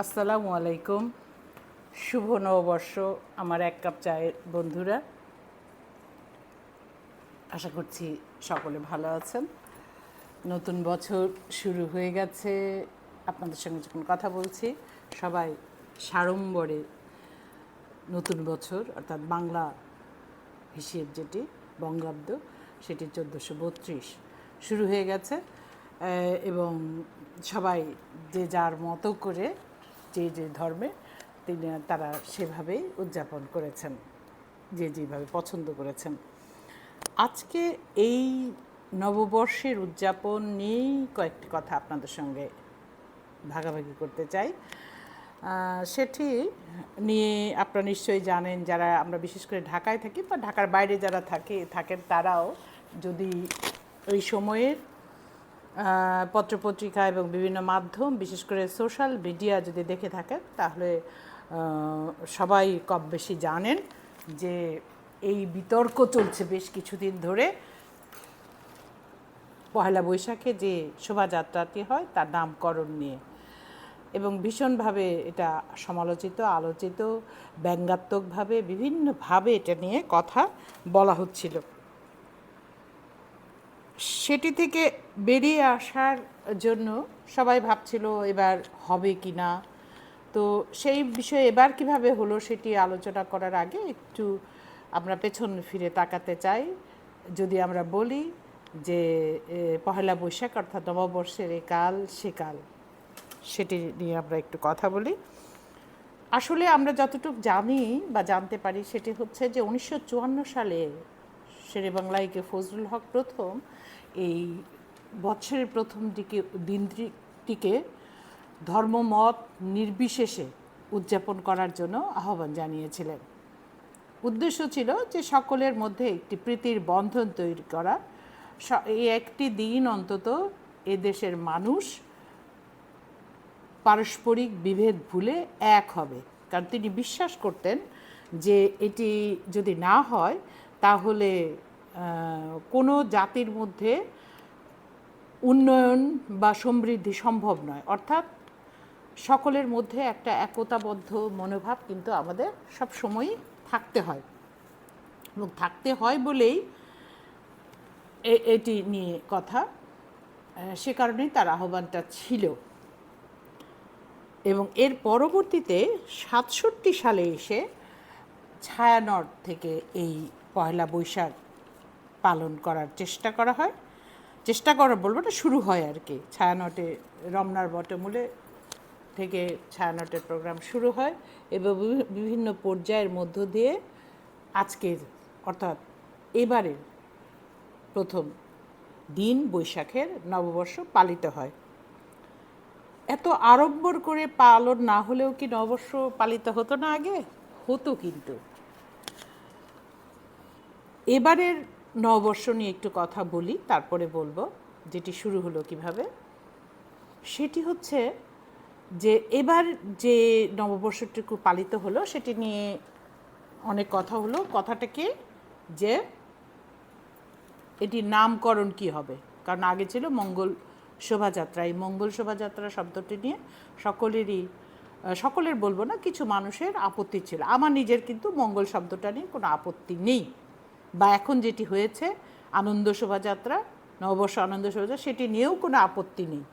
আসসালামু আলাইকুম। শুভ নববর্ষ আমার এক কাপ চায়ের বন্ধুরা। আশা করছি সকলে ভালো আছেন। নতুন বছর শুরু হয়ে গেছে। আপনাদের সঙ্গে যখন কথা বলছি, সবাই সাড়ম্বরে নতুন বছর, অর্থাৎ বাংলা হিসেব যেটি, বঙ্গাব্দ, সেটি চোদ্দোশো বত্রিশ শুরু হয়ে গেছে। এবং সবাই যে যার মতো করে যে যে ধর্মে তিনি, তারা সেভাবেই উদযাপন করেছেন, যে যেভাবে পছন্দ করেছেন। আজকে এই নববর্ষের উদযাপন নিয়েই কয়েকটি কথা আপনাদের সঙ্গে ভাগাভাগি করতে চাই। সেটি নিয়ে আপনারা নিশ্চয়ই জানেন, যারা আমরা বিশেষ করে ঢাকায় থাকি বা ঢাকার বাইরে যারা থাকে, থাকেন, তারাও যদি ওই সময়ের পত্রপত্রিকা এবং বিভিন্ন মাধ্যম, বিশেষ করে সোশ্যাল মিডিয়া যদি দেখে থাকেন, তাহলে সবাই কম বেশি জানেন যে এই বিতর্ক চলছে বেশ কিছুদিন ধরে। পয়লা বৈশাখে যে শোভাযাত্রাটি হয়, তার নামকরণ নিয়ে। এবং ভীষণভাবে এটা সমালোচিত, আলোচিত, ব্যঙ্গাত্মকভাবে, বিভিন্নভাবে এটা নিয়ে কথা বলা হচ্ছিল। সেটি থেকে বেরিয়ে আসার জন্য সবাই ভাবছিল এবার হবে কি না। তো সেই বিষয়ে এবার কীভাবে হলো সেটি আলোচনা করার আগে একটু আমরা পেছন ফিরে তাকাতে চাই। যদি আমরা বলি যে পহেলা বৈশাখ অর্থাৎ নববর্ষের এ কাল, সে কাল, সেটি নিয়ে আমরা একটু কথা বলি। আসলে আমরা যতটুকু জানি বা জানতে পারি সেটি হচ্ছে যে উনিশশো চুয়ান্ন সালে শেরে বাংলাইকে ফজলুল হক প্রথম এই বৎসরের প্রথম দিকে দিনটিকে ধর্মমত নির্বিশেষে উদযাপন করার জন্য আহ্বান জানিয়েছিলেন। উদ্দেশ্য ছিল যে সকলের মধ্যে একটি প্রীতির বন্ধন তৈরি করা। এই একটি দিন অন্তত এদেশের মানুষ পারস্পরিক বিভেদ ভুলে এক হবে। কারণ তিনি বিশ্বাস করতেন যে এটি যদি না হয়, তাহলে কোনো জাতির মধ্যে উন্নয়ন বা সমৃদ্ধি সম্ভব নয়। অর্থাৎ সকলের মধ্যে একটা একতাবদ্ধ মনোভাব কিন্তু আমাদের সব সময়ই থাকতে হয়। এবং থাকতে হয় বলেই এটি নিয়ে কথা। সে কারণেই তার আহ্বানটা ছিল। এবং এর পরবর্তীতে সাতষট্টি সালে এসে ছায়ানট থেকে এই পয়লা বৈশাখ পালন করার চেষ্টা করা হয়। চেষ্টা করা বলব না, শুরু হয় আর কি। ছায়ানটে, রমনার বটমূলে থেকে ছায়ানটের প্রোগ্রাম শুরু হয় এবং বিভিন্ন পর্যায়ের মধ্য দিয়ে আজকের, অর্থাৎ এবারের প্রথম দিন বৈশাখের নববর্ষ পালিত হয়। এত আড়ম্বর করে পালন না হলেও কি নববর্ষ পালিত হতো না আগে? হতো কিন্তু। এবারের নববর্ষ নিয়ে একটু কথা বলি, তারপরে বলব যেটি শুরু হলো কীভাবে। সেটি হচ্ছে যে এবার যে নববর্ষটুকু পালিত হলো, সেটি নিয়ে অনেক কথা হলো। কথাটাকে যে এটির নামকরণ কি হবে? কারণ আগে ছিল মঙ্গল শোভাযাত্রা। এই মঙ্গল শোভাযাত্রা শব্দটি নিয়ে সকলেরই, সকলের বলব না, কিছু মানুষের আপত্তি ছিল। আমার নিজের কিন্তু মঙ্গল শব্দটা নিয়ে কোনো আপত্তি নেই। বা এখন যেটি হয়েছে, আনন্দ শোভাযাত্রা, নববর্ষ আনন্দ শোভাযাত্রা, সেটি নিয়েও কোনো আপত্তি নেই।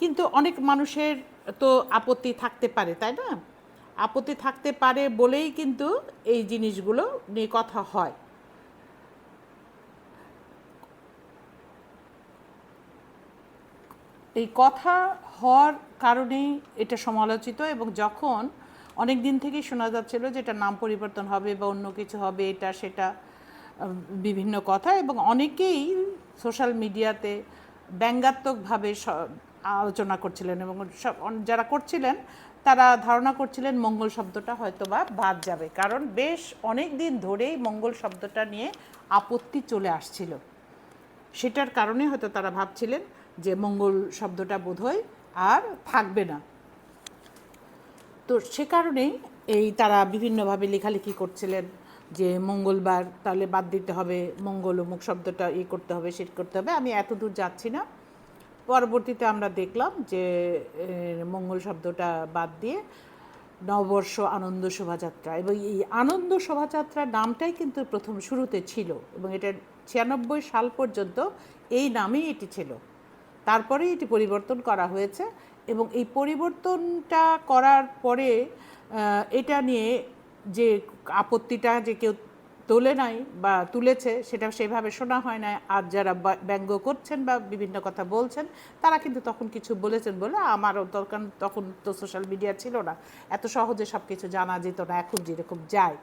কিন্তু অনেক মানুষের তো আপত্তি থাকতে পারে, তাই না? আপত্তি থাকতে পারে বলেই কিন্তু এই জিনিসগুলো নিয়ে কথা হয়। এই কথা হওয়ার কারণেই এটা সমালোচিত এবং যখন অনেক দিন থেকেই শোনা যাচ্ছিল যে এটা নাম পরিবর্তন হবে বা অন্য কিছু হবে, এটা, সেটা বিভিন্ন কথা এবং অনেকেই সোশ্যাল মিডিয়াতে ব্যঙ্গাত্মকভাবে আলোচনা করছিলেন এবং সব যারা করছিলেন, তারা ধারণা করছিলেন মঙ্গল শব্দটা হয়তো বা বাদ যাবে। কারণ বেশ অনেক দিন ধরেই মঙ্গল শব্দটা নিয়ে আপত্তি চলে আসছিল। সেটার কারণে হয়তো তারা ভাবছিলেন যে মঙ্গল শব্দটা বোধহয় আর থাকবে না। তো সে কারণেই এই তারা বিভিন্নভাবে লেখালেখি করছিলেন। যে মঙ্গলবার তাহলে বাদ দিতে হবে, মঙ্গল অমুক শব্দটা ইয়ে করতে হবে সেট করতে হবে। আমি এত দূর যাচ্ছি না। পরবর্তীতে আমরা দেখলাম যে মঙ্গল শব্দটা বাদ দিয়ে নববর্ষ আনন্দ শোভাযাত্রা। এবং এই আনন্দ শোভাযাত্রার নামটাই কিন্তু প্রথম শুরুতে ছিল এবং এটা ছিয়ানব্বই সাল পর্যন্ত এই নামেই এটি ছিল। তারপরে এটি পরিবর্তন করা হয়েছে এবং এই পরিবর্তনটা করার পরে এটা নিয়ে যে আপত্তিটা যে কেউ তোলে নাই বা তুলেছে, সেটা সেভাবে শোনা হয় না আর যারা ব্যঙ্গ করছেন বা বিভিন্ন কথা বলছেন, তারা কিন্তু তখন কিছু বলেছেন বলে আমারও তখন তখন তো সোশ্যাল মিডিয়া ছিল না। এত সহজে সব কিছু জানা যেত না, এখন যেরকম যায়।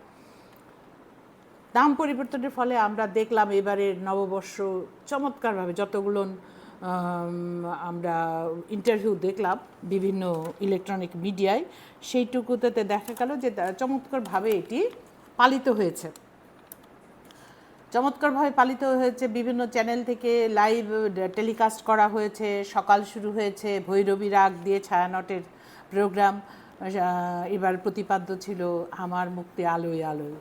দাম পরিবর্তনের ফলে আমরা দেখলাম এবারের নববর্ষ চমৎকারভাবে যতগুলো আমরা ইন্টারভিউ দেখলাম বিভিন্ন ইলেকট্রনিক মিডিয়ায় সেইটুকুতে দেখা গেল যে চমৎকারভাবে এটি পালিত হয়েছে। চমৎকারভাবে পালিত হয়েছে, বিভিন্ন চ্যানেল থেকে লাইভ টেলিকাস্ট করা হয়েছে, সকাল শুরু হয়েছে, ভৈরবী রাগ দিয়ে ছায়ানটের প্রোগ্রাম এবার প্রতিপাদ্য ছিল আমার মুক্তি আলোয় আলোয়।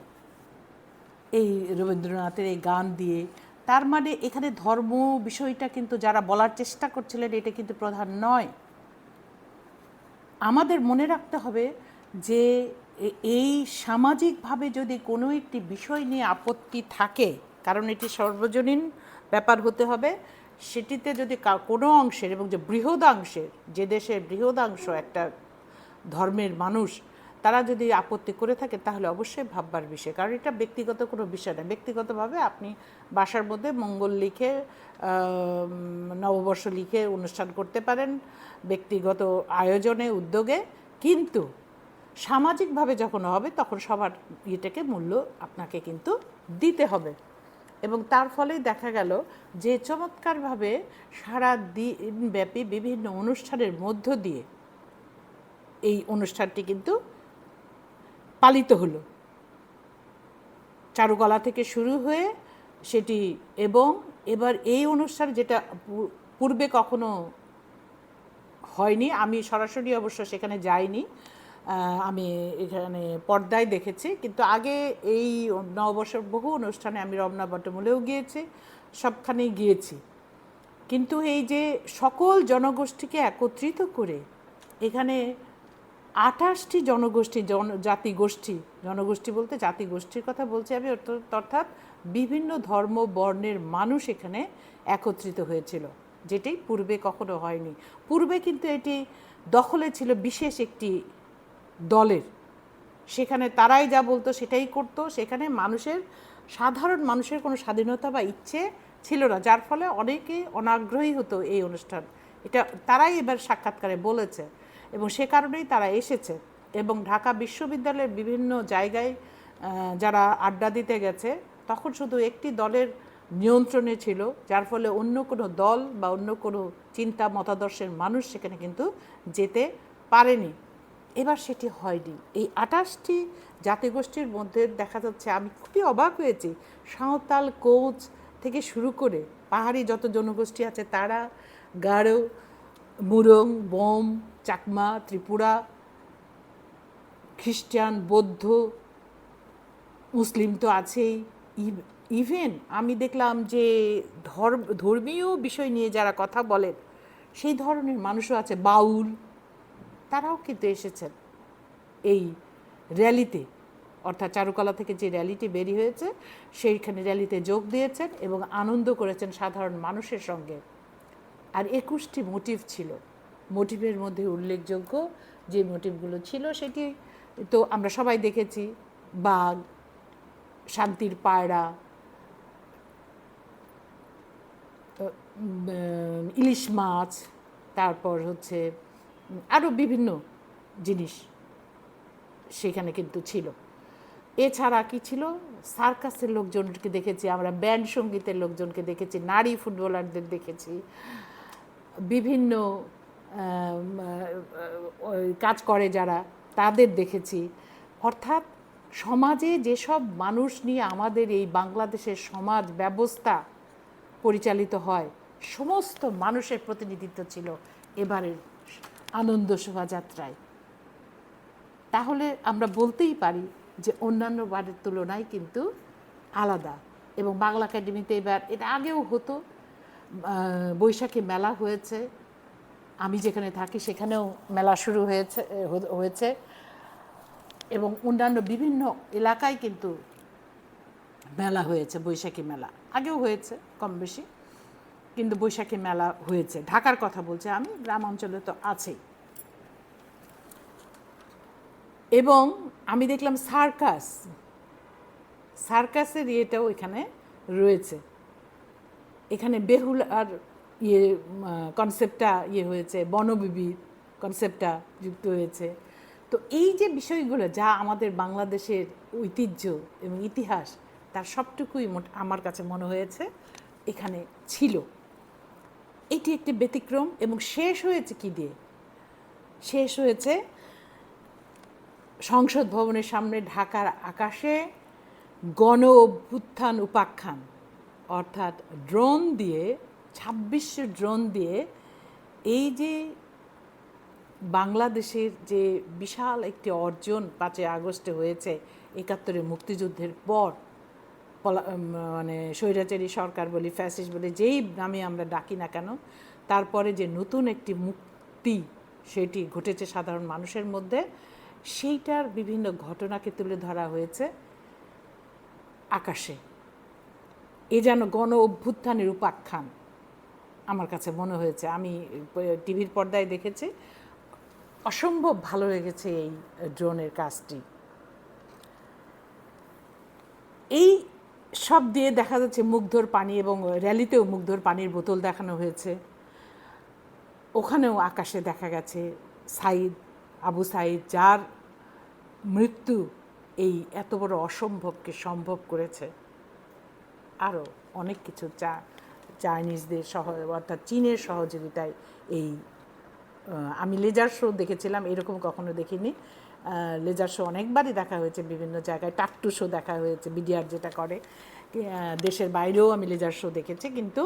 এই রবীন্দ্রনাথের এই গান দিয়ে তার মানে এখানে ধর্ম বিষয়টা কিন্তু যারা বলার চেষ্টা করছিলেন, এটা কিন্তু প্রধান নয়। আমাদের মনে রাখতে হবে যে এই সামাজিকভাবে যদি কোনো একটি বিষয় নিয়ে আপত্তি থাকে, কারণ এটি সর্বজনীন ব্যাপার হতে হবে, সেটিতে যদি কোনো অংশের এবং যে বৃহদাংশের, যে দেশের বৃহদাংশ একটা ধর্মের মানুষ তারা যদি আপত্তি করে থাকে, তাহলে অবশ্যই ভাববার বিষয়। কারণ এটা ব্যক্তিগত কোনো বিষয় না। ব্যক্তিগতভাবে আপনি বাসার মধ্যে মঙ্গল লিখে নববর্ষ লিখে অনুষ্ঠান করতে পারেন, ব্যক্তিগত আয়োজনে, উদ্যোগে। কিন্তু সামাজিকভাবে যখন হবে, তখন সবার ইয়েটাকে মূল্য আপনাকে কিন্তু দিতে হবে। এবং তার ফলেই দেখা গেল যে চমৎকারভাবে সারা দিনব্যাপী বিভিন্ন অনুষ্ঠানের মধ্য দিয়ে এই অনুষ্ঠানটি কিন্তু পালিত হলো। চারুকলা থেকে শুরু হয়ে সেটি এবং এবার এই অনুষ্ঠান যেটা পূর্বে কখনো হয়নি, আমি সরাসরি অবশ্য সেখানে যাইনি আমি এখানে পর্দায় দেখেছি, কিন্তু আগে এই নববর্ষের বহু অনুষ্ঠানে আমি রমনা বটমূলেও গিয়েছি, সবখানেই গিয়েছি। কিন্তু এই যে সকল জনগোষ্ঠীকে একত্রিত করে এখানে আঠাশটি জনগোষ্ঠী, জন জাতিগোষ্ঠী, জনগোষ্ঠী বলতে জাতিগোষ্ঠীর কথা বলছি আমি, অর্থ- অর্থাৎ বিভিন্ন ধর্ম, বর্ণের মানুষ এখানে একত্রিত হয়েছিল, যেটি পূর্বে কখনো হয়নি। পূর্বে কিন্তু এটি দখলে ছিল বিশেষ একটি দলের। সেখানে তারাই যা বলতো সেটাই করতো, সেখানে মানুষের, সাধারণ মানুষের কোনো স্বাধীনতা বা ইচ্ছে ছিল না, যার ফলে অনেকে অনাগ্রহী হতো এই অনুষ্ঠান। এটা তারাই এবার সাক্ষাৎকারে বলেছে। এবং সে কারণেই তারা এসেছে। এবং ঢাকা বিশ্ববিদ্যালয়ের বিভিন্ন জায়গায় যারা আড্ডা দিতে গেছে, তখন শুধু একটি দলের নিয়ন্ত্রণে ছিল, যার ফলে অন্য কোনো দল বা অন্য কোনো চিন্তা মতাদর্শের মানুষ সেখানে কিন্তু যেতে পারেনি। এবার সেটি হয়নি। এই আটাশটি জাতিগোষ্ঠীর মধ্যে দেখা যাচ্ছে, আমি খুবই অবাক হয়েছি, সাঁওতাল কোচ থেকে শুরু করে পাহাড়ি যত জনগোষ্ঠী আছে, তারা গারো মুরং, বোম চাকমা, ত্রিপুরা, খ্রিস্টান, বৌদ্ধ, মুসলিম তো আছেই। ইভেন আমি দেখলাম যে ধর্ম, ধর্মীয় বিষয় নিয়ে যারা কথা বলেন, সেই ধরনের মানুষও আছে। বাউল, তারাও কিন্তু এসেছেন এই র্যালিতে। অর্থাৎ চারুকলা থেকে যে র্যালিটি বেরিয়ে হয়েছে, সেইখানে র্যালিতে যোগ দিয়েছেন এবং আনন্দ করেছেন সাধারণ মানুষের সঙ্গে। আর একুশটি মোটিভ ছিল। মোটিভের মধ্যে উল্লেখযোগ্য যে মোটিভগুলো ছিল সেটি তো আমরা সবাই দেখেছি। বাঘ, শান্তির পায়রা ইলিশ মাছ, তারপর হচ্ছে আরও বিভিন্ন জিনিস সেখানে কিন্তু ছিল। এছাড়া কি ছিল? সার্কাসের লোকজনকে দেখেছি আমরা, ব্যান্ড সঙ্গীতের লোকজনকে দেখেছি, নারী ফুটবলারদের দেখেছি। বিভিন্ন কাজ করে যারা, তাদের দেখেছি। অর্থাৎ সমাজে যেসব মানুষ নিয়ে আমাদের এই বাংলাদেশের সমাজ ব্যবস্থা পরিচালিত হয়, সমস্ত মানুষের প্রতিনিধিত্ব ছিল এবারের আনন্দ শোভাযাত্রায়। তাহলে আমরা বলতেই পারি যে অন্যান্য বারের তুলনায় কিন্তু আলাদা এবং বাংলা একাডেমিতে এবার এটা আগেও হতো বৈশাখী মেলা হয়েছে আমি যেখানে থাকি সেখানেও মেলা শুরু হয়েছে হয়েছে। এবং অন্যান্য বিভিন্ন এলাকায় কিন্তু মেলা হয়েছে, বৈশাখী মেলা। আগেও হয়েছে কম বেশি, কিন্তু বৈশাখী মেলা হয়েছে। ঢাকার কথা বলছি আমি, গ্রাম অঞ্চলে তো আছেই। এবং আমি দেখলাম সার্কাস। সার্কাসের ইয়েটাও এখানে রয়েছে। এখানে বেহুল আর ইয়ে কনসেপ্টটা ইয়ে হয়েছে বনবিবির কনসেপ্টটা যুক্ত হয়েছে। তো এই যে বিষয়গুলো যা আমাদের বাংলাদেশের ঐতিহ্য এবং ইতিহাস, তার সবটুকুই আমার কাছে মনে হয়েছে, এখানে ছিল। এটি একটি ব্যতিক্রম এবং শেষ হয়েছে কি দিয়ে? শেষ হয়েছে সংসদ ভবনের সামনে ঢাকার আকাশে গণ অভ্যুত্থান উপাখ্যান, অর্থাৎ ড্রোন দিয়ে ছাব্বিশশো ড্রোন দিয়ে এই যে বাংলাদেশের যে বিশাল একটি অর্জন পাঁচই আগস্টে হয়েছে, একাত্তরের মুক্তিযুদ্ধের পর মানে স্বৈরাচারী সরকার বলি ফ্যাসিস বলি, যেই নামে আমরা ডাকি না কেন, তারপরে যে নতুন একটি মুক্তি সেটি ঘটেছে সাধারণ মানুষের মধ্যে, সেইটার বিভিন্ন ঘটনাকে তুলে ধরা হয়েছে আকাশে। এ যেন গণ অভ্যুত্থানের উপাখ্যান। আমার কাছে মনে হয়েছে। আমি টিভির পর্দায় দেখেছি। অসম্ভব ভালো লেগেছে এই ড্রোনের কাজটি। এই সব দিয়ে দেখা যাচ্ছে মুগ্ধর পানি এবং র্যালিতেও মুগ্ধর পানির বোতল দেখানো হয়েছে। ওখানেও আকাশে দেখা গেছে সাইদ, আবু সাইদ, যার মৃত্যু এই এত বড় অসম্ভবকে সম্ভব করেছে। আরও অনেক কিছু চা চাইনিজদের সহ অর্থাৎ চীনের সহযোগিতায় এই আমি লেজার শো দেখেছিলাম, এরকম কখনো দেখিনি। লেজার শো অনেকবারই দেখা হয়েছে বিভিন্ন জায়গায়, টাট্টু শো দেখা হয়েছে, বিডিআর যেটা করে। দেশের বাইরেও আমি লেজার শো দেখেছি, কিন্তু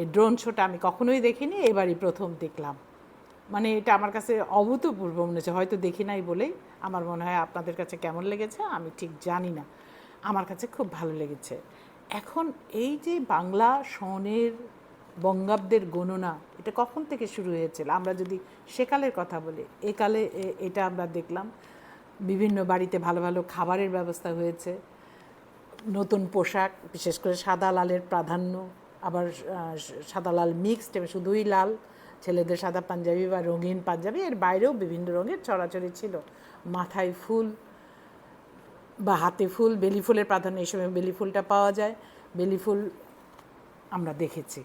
এই ড্রোন শোটা আমি কখনোই দেখিনি, এবারই প্রথম দেখলাম। মানে এটা আমার কাছে অভূতপূর্ব মনে হচ্ছে, হয়তো দেখি নাই বলেই আমার মনে হয় আপনাদের কাছে কেমন লেগেছে, আমি ঠিক জানি না। আমার কাছে খুব ভালো লেগেছে। এখন এই যে বাংলা সনের বঙ্গাব্দের গণনা, এটা কখন থেকে শুরু হয়েছিল? আমরা যদি সেকালের কথা বলি, একালে এটা আমরা দেখলাম, বিভিন্ন বাড়িতে ভালো ভালো খাবারের ব্যবস্থা হয়েছে, নতুন পোশাক, বিশেষ করে সাদা লালের প্রাধান্য, আবার সাদা লাল মিক্সড এবং শুধুই লাল, ছেলেদের সাদা পাঞ্জাবি বা রঙিন পাঞ্জাবি, এর বাইরেও বিভিন্ন রঙের চড়াচড়ি ছিল, মাথায় ফুল বা হাতে ফুল, বেলি ফুলের প্রাধান্য এই সময় বেলি ফুলটা পাওয়া যায়। বেলি ফুল আমরা দেখেছি।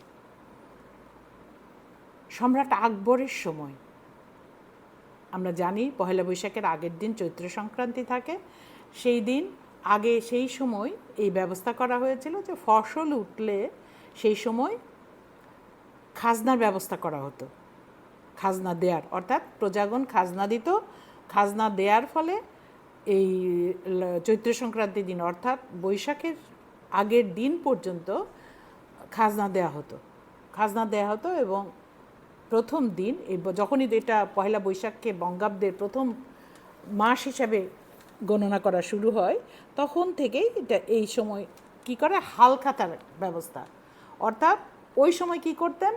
সম্রাট আকবরের সময়। আমরা জানি পহেলা বৈশাখের আগের দিন চৈত্র সংক্রান্তি থাকে। সেই দিন আগে সেই সময় এই ব্যবস্থা করা হয়েছিল যে ফসল উঠলে সেই সময় খাজনার ব্যবস্থা করা হতো। খাজনা দেয়ার, অর্থাৎ প্রজাগণ খাজনা দিত। খাজনা দেয়ার ফলে এই চৈত্র সংক্রান্তির দিন, অর্থাৎ বৈশাখের আগের দিন পর্যন্ত খাজনা দেয়া হতো। খাজনা দেয়া হতো এবং প্রথম দিন যখনই এটা পয়লা বৈশাখকে বঙ্গাব্দের প্রথম মাস হিসাবে গণনা করা শুরু হয়, তখন থেকেই এটা, এই সময় কি করে? হালখাতার ব্যবস্থা। অর্থাৎ ওই সময় কি করতেন?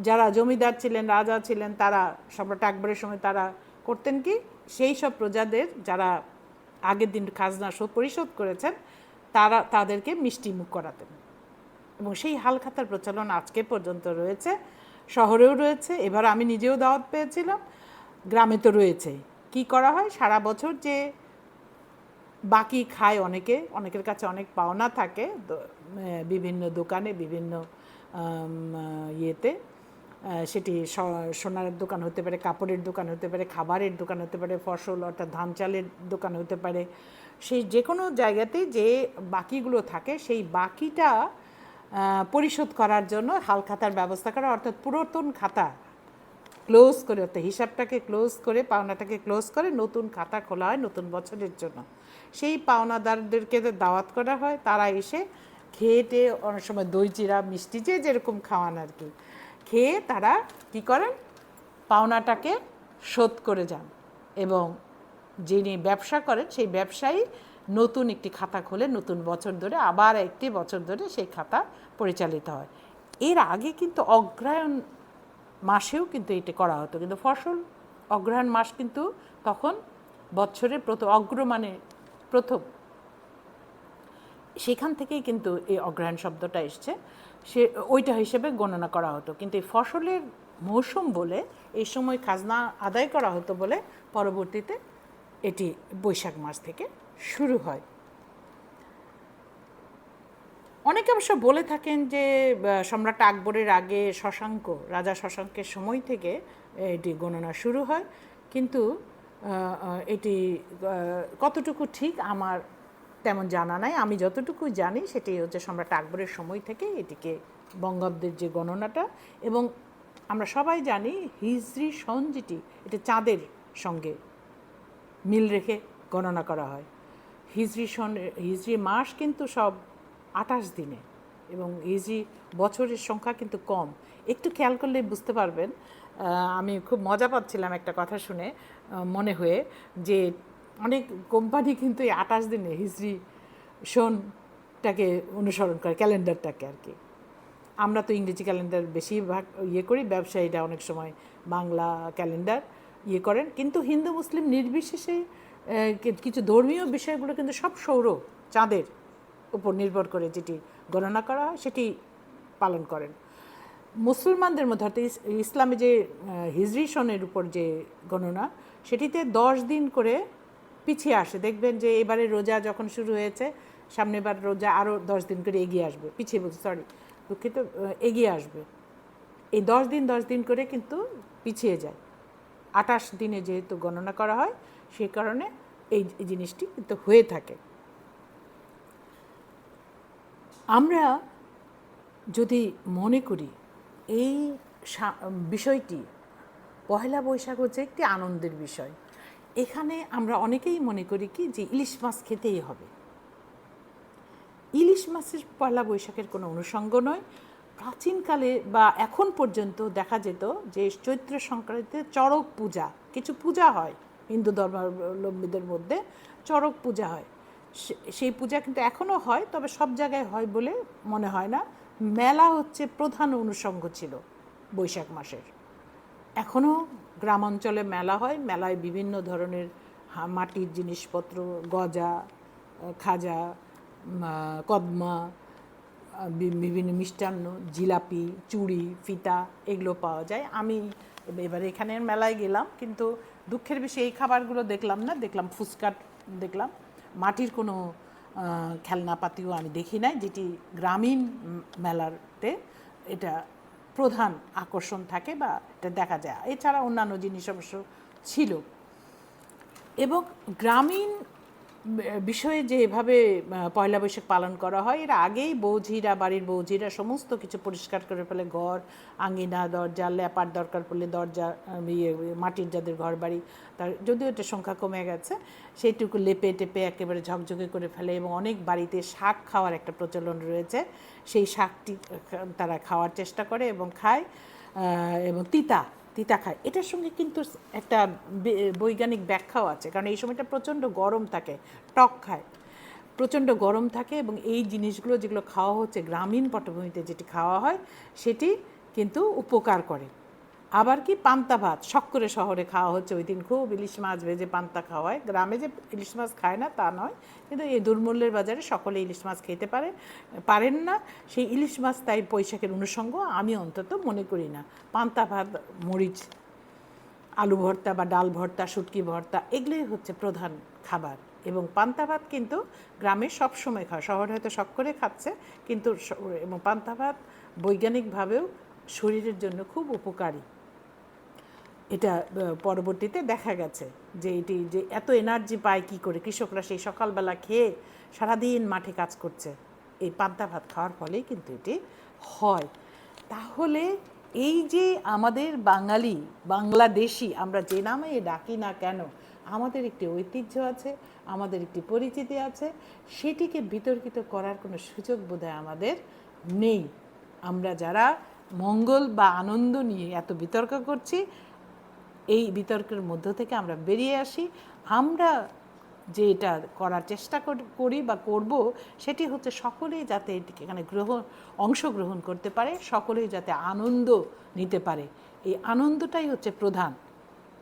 যারা জমিদার ছিলেন, রাজা ছিলেন, তারা, সম্রাট আকবরের সময় তারা করতেন কি? সেই সব প্রজাদের যারা আগের দিন খাজনা শোধ পরিশোধ করেছেন, তারা, তাদেরকে মিষ্টি মুখ করাতেন। এবং সেই হালখাতার প্রচলন আজকে পর্যন্ত রয়েছে, শহরেও রয়েছে, এবার আমি নিজেও দাওয়াত পেয়েছিলাম, গ্রামে তো রয়েছে কি করা হয়? সারা বছর যে বাকি খায় অনেকে, অনেকের কাছে অনেক পাওনা থাকে বিভিন্ন দোকানে, বিভিন্ন ইয়েতে। সেটি সোনার দোকান হতে পারে, কাপড়ের দোকান হতে পারে, খাবারের দোকান হতে পারে, ফসল অর্থাৎ ধান চালের দোকান হতে পারে। সেই যে কোনো জায়গাতে যে বাকিগুলো থাকে, সেই বাকিটা পরিশোধ করার জন্য হালখাতার ব্যবস্থা করা, অর্থাৎ পুরাতন খাতা ক্লোজ করে, অর্থাৎ হিসাবটাকে ক্লোজ করে, পাওনাটাকে ক্লোজ করে নতুন খাতা খোলা হয় নতুন বছরের জন্য। সেই পাওনাদারদেরকে দাওয়াত করা হয়, তারা এসে খেয়ে টেয়ে অনেক সময় দই চিরা মিষ্টি যে যেরকম খাওয়ান আর কি। খেয়ে তারা কি করেন? পাওনাটাকে শোধ করে যান। এবং যিনি ব্যবসা করেন, সেই ব্যবসায়ী নতুন একটি খাতা খোলে, নতুন বছর ধরে, আবার একটি বছর ধরে সেই খাতা পরিচালিত হয়। এর আগে কিন্তু অগ্রায়ণ মাসেও কিন্তু এটা করা হতো। কিন্তু ফসল অগ্রহায়ণ মাস কিন্তু তখন বছরের প্রথম অগ্র মানে প্রথম। সেখান থেকেই কিন্তু এই অগ্রহায়ণ শব্দটা এসছে। সে, ওইটা হিসেবে গণনা করা হতো। কিন্তু এই ফসলের মৌসুম বলে, এই সময় খাজনা আদায় করা হতো বলে পরবর্তীতে এটি বৈশাখ মাস থেকে শুরু হয়। অনেকে অবশ্য বলে থাকেন যে সম্রাট আকবরের আগে শশাঙ্ক, রাজা শশাঙ্কের সময় থেকে এটি গণনা শুরু হয়। কিন্তু এটি কতটুকু ঠিক আমার তেমন জানা নাই। আমি যতটুকু জানি সেটি হচ্ছে সম্রাট আকবরের সময় থেকে এটিকে বঙ্গাব্দের যে গণনাটা এবং আমরা সবাই জানি হিজরি সন এটা চাঁদের সঙ্গে মিল রেখে গণনা করা হয়। হিজরি সন, হিজরি মাস কিন্তু সব আঠাশ দিনে এবং হিজরি বছরের সংখ্যা কিন্তু কম। একটু খেয়াল করলে বুঝতে পারবেন আমি খুব মজা পাচ্ছিলাম একটা কথা শুনে মনে হয়ে যে অনেক কোম্পানি কিন্তু এই আঠাশ দিনে হিজরি সনটাকে অনুসরণ করে, ক্যালেন্ডারটাকে আর কি। আমরা তো ইংরেজি ক্যালেন্ডার বেশিরভাগ ইয়ে করি, ব্যবসায়ীরা অনেক সময় বাংলা ক্যালেন্ডার ইয়ে করেন। কিন্তু হিন্দু, মুসলিম নির্বিশেষে কিছু ধর্মীয় বিষয়গুলো কিন্তু সব সৌর চাঁদের উপর নির্ভর করে যেটি গণনা করা হয়, সেটি পালন করেন। মুসলমানদের মধ্যে অর্থাৎ ইসলামে যে হিজরি সনের উপর যে গণনা, সেটিতে দশ দিন করে পিছিয়ে আসে। দেখবেন যে এবারে রোজা যখন শুরু হয়েছে, সামনেবার রোজা আরও দশ দিন করে এগিয়ে আসবে। পিছিয়ে বলছি সরি দুঃখিত, এগিয়ে আসবে। এই দশ দিন দশ দিন করে কিন্তু পিছিয়ে যায়। আঠাশ দিনে যেহেতু গণনা করা হয় সেই কারণে এই জিনিসটি কিন্তু হয়ে থাকে। আমরা যদি মনে করি, এই সা- বিষয়টি, পহেলা বৈশাখ হচ্ছে একটি আনন্দের বিষয়। এখানে আমরা অনেকেই মনে করি কি যে ইলিশ মাছ খেতেই হবে। ইলিশ মাছের পয়লা বৈশাখের কোনো অনুষঙ্গ নয়। প্রাচীনকালে বা এখন পর্যন্ত দেখা যেত যে চৈত্র সংক্রান্তিতে চড়ক পূজা, কিছু পূজা হয় হিন্দু ধর্মাবলম্বীদের মধ্যে, চড়ক পূজা হয়। সেই পূজা কিন্তু এখনও হয়, তবে সব জায়গায় হয় বলে মনে হয় না। মেলা হচ্ছে প্রধান অনুষঙ্গ ছিল বৈশাখ মাসের। এখনও গ্রাম অঞ্চলে মেলা হয়। মেলায় বিভিন্ন ধরনের মাটির জিনিসপত্র, গজা খাজা কদমা বিভিন্ন মিষ্টান্ন, জিলাপি, চুড়ি, ফিতা এগুলো পাওয়া যায়। আমি এবার এখানের মেলায় গেলাম কিন্তু দুঃখের বিষয়, এই খাবারগুলো দেখলাম না, দেখলাম ফুচকা দেখলাম। মাটির কোনো খেলনাপাতিও আমি দেখি নাই, যেটি গ্রামীণ মেলাতে এটা প্রধান আকর্ষণ থাকে বা এটা দেখা যায়। এছাড়া অন্যান্য জিনিস অবশ্য ছিল। এবং গ্রামীণ বিষয়ে যে এভাবে পয়লা বৈশাখ পালন করা হয়, এর আগেই বৌঝিরা, বাড়ির বৌঝিরা সমস্ত কিছু পরিষ্কার করে ফেলে, ঘর, আঙিনা, দরজা ল্যাপার দরকার পড়লে দরজা ইয়ে মাটির যাদের ঘর বাড়ি তার, যদিও এটা সংখ্যা কমে গেছে, সেইটুকু লেপে টেপে একেবারে ঝকঝকে করে ফেলে এবং অনেক বাড়িতে শাক খাওয়ার একটা প্রচলন রয়েছে, সেই শাকটি তারা খাওয়ার চেষ্টা করে এবং খায় এবং তিতা তিতা খায় এটার সঙ্গে কিন্তু একটা বৈজ্ঞানিক ব্যাখ্যাও আছে। কারণ এই সময়টা প্রচণ্ড গরম থাকে, টক খায়। প্রচণ্ড গরম থাকে এবং এই জিনিসগুলো যেগুলো খাওয়া হচ্ছে, গ্রামীণ পটভূমিতে যেটি খাওয়া হয়, সেটি কিন্তু উপকার করে। আবার কি পান্তা ভাত? শক্করে শহরে খাওয়া হচ্ছে ওই দিন। খুব ইলিশ মাছ ভেজে পান্তা খাওয়া হয় গ্রামে যে ইলিশ মাছ খায় না, তা নয়। কিন্তু এই দুর্মূল্যের বাজারে সকলে ইলিশ মাছ খেতে পারে, পারেন না। সেই ইলিশ মাছ তাই বৈশাখের অনুষঙ্গ, আমি অন্তত মনে করি না। পান্তা ভাত, মরিচ, আলু ভর্তা বা ডাল ভর্তা, শুটকি ভর্তা, এগুলোই হচ্ছে প্রধান খাবার। এবং পান্তা ভাত কিন্তু গ্রামে সব সময় খায়। শহরে হয়তো শখ করে খাচ্ছে, কিন্তু এবং পান্তা ভাত বৈজ্ঞানিকভাবেও শরীরের জন্য খুব উপকারী। এটা পরবর্তীতে দেখা গেছে যে এটি যে এত এনার্জি পায় কি করে? কৃষকরা সেই সকালবেলা খেয়ে সারাদিন মাঠে কাজ করছে। এই পান্তা ভাত খাওয়ার ফলেই কিন্তু এটি হয়। তাহলে এই যে আমাদের বাঙালি, বাংলাদেশি, আমরা যে নামে ডাকি না কেন, আমাদের একটি ঐতিহ্য আছে, আমাদের একটি পরিচিতি আছে, সেটিকে বিতর্কিত করার কোনো সুযোগ বোধহয় আমাদের নেই। আমরা যারা মঙ্গল বা আনন্দ নিয়ে এত বিতর্ক করছি এই বিতর্কের মধ্য থেকে আমরা বেরিয়ে আসি। আমরা যে এটা করার চেষ্টা করি বা করব, সেটি হচ্ছে সকলেই যাতে এটিকে এখানে গ্রহণ অংশগ্রহণ করতে পারে, সকলেই যাতে আনন্দ নিতে পারে। এই আনন্দটাই হচ্ছে প্রধান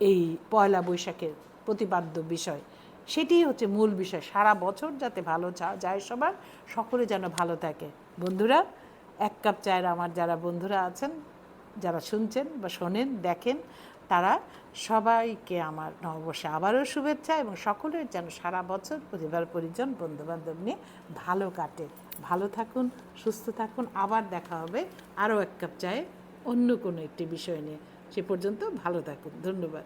এই পয়লা বৈশাখের প্রতিপাদ্য বিষয়। সেটিই হচ্ছে মূল বিষয়। সারা বছর যাতে ভালো যায় সবার, সকলে যেন ভালো থাকে। বন্ধুরা, এক কাপ চায়ের আমার যারা বন্ধুরা আছেন, যারা শুনছেন বা শোনেন, দেখেন তারা সবাইকে আমার নববর্ষে আবারও শুভেচ্ছা এবং সকলের যেন সারা বছর পরিবার, পরিজন, বন্ধুবান্ধব নিয়ে ভালো কাটে। ভালো থাকুন, সুস্থ থাকুন। আবার দেখা হবে আরও এক কাপ চায়ে অন্য কোনো একটি বিষয় নিয়ে। সে পর্যন্ত ভালো থাকুন। ধন্যবাদ।